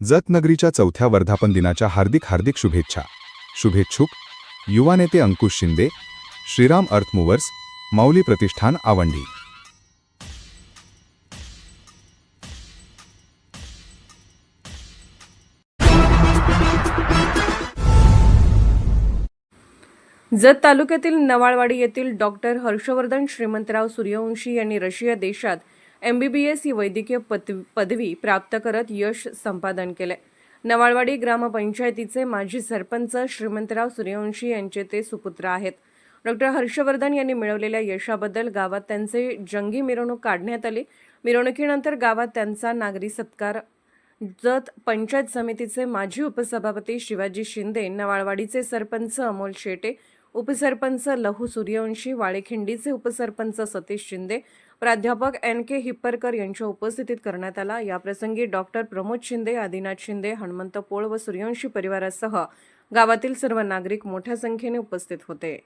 जतनगरीच्या चौथ्या वर्धापन दिनाच्या हार्दिक हार्दिक शुभेच्छा. शुभेच्छुक. युवा नेते अंकुश शिंदे श्रीराम अर्थ मूव्हर्स माऊली प्रतिष्ठान आवंडी जत तालुक्यातील नवाळवाडी येथील डॉक्टर हर्षवर्धन श्रीमंतराव सूर्यवंशी यांनी रशिया देशात एम बी बी एस ही वैद्यकीय पद पदवी प्राप्त करत यश संपादन केले नवाळवाडी ग्रामपंचायतीचे माजी सरपंच श्रीमंतराव सूर्यवंशी यांचे ते सुपुत्र आहेत. डॉक्टर हर्षवर्धन यांनी मिळवलेल्या यशाबद्दल गावात त्यांचे जंगी मिरवणूक काढण्यात आली. मिरवणुकीनंतर गावात त्यांचा नागरी सत्कार जत पंचायत समितीचे माजी उपसभापती शिवाजी शिंदे नवाळवाडीचे सरपंच अमोल शेटे उपसरपंच लहू सूर्यवंशी वाळेखिंडीचे उपसरपंच सतीश शिंदे प्राध्यापक एन के हिप्परकर यांच्या उपस्थितीत करण्यात आला. याप्रसंगी डॉक्टर प्रमोद शिंदे आदिनाथ शिंदे हनुमंत पोळ व सूर्यवंशी परिवारासह गावातील सर्व नागरिक मोठ्या संख्येने उपस्थित होते.